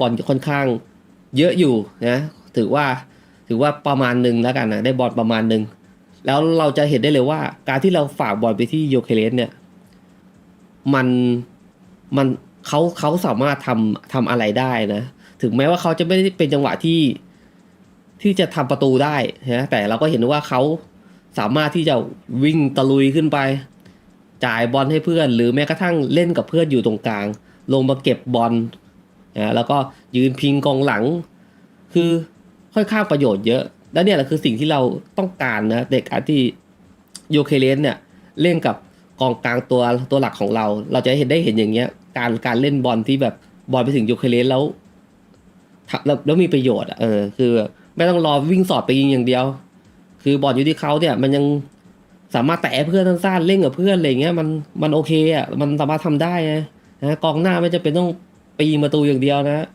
บอลค่อนข้างเยอะอยู่นะถือว่าถือว่าประมาณหนึ่งแล้วกันนะได้บอลประมาณหนึ่งแล้วเราจะเห็นได้เลยว่า การที่เราฝากบอลไปที่โยเคเลสเนี่ย มันมันเขาเขาสามารถทำทำอะไรได้นะ ถึงแม้ว่าเขาจะไม่ได้เป็นจังหวะที่ที่จะทำประตูได้นะแต่เราก็เห็นว่าเขาสามารถที่จะวิ่งตะลุยขึ้นไป จ่ายบอลให้เพื่อน หรือแม้กระทั่งเล่นกับเพื่อนอยู่ตรงกลาง ลงมาเก็บบอล นะแล้วก็ยืนพิงกองหลัง คือค่อนข้างประโยชน์เยอะ แล้วเนี่ยแหละคือสิ่งที่เราต้องการนะเด็กอาที่โยเคเลนเนี่ยเล่นกับกองกลางตัวตัวหลักของเรา เราจะเห็นได้เห็นอย่างเงี้ย การการเล่นบอลที่แบบบอลไปถึงโยเคเลนแล้วแล้วแล้วมีประโยชน์อะเออคือไม่ต้องรอวิ่งสอดไปยิงอย่างเดียว คือบอลอยู่ที่เขาเนี่ยมันยังสามารถแตะเพื่อนสั้นๆเล่นกับเพื่อนอะไรเงี้ยมันมันโอเคอะมันสามารถทำได้นะนะกองหน้าไม่จะเป็นต้อง ปีนประตูอย่างเดียวนะ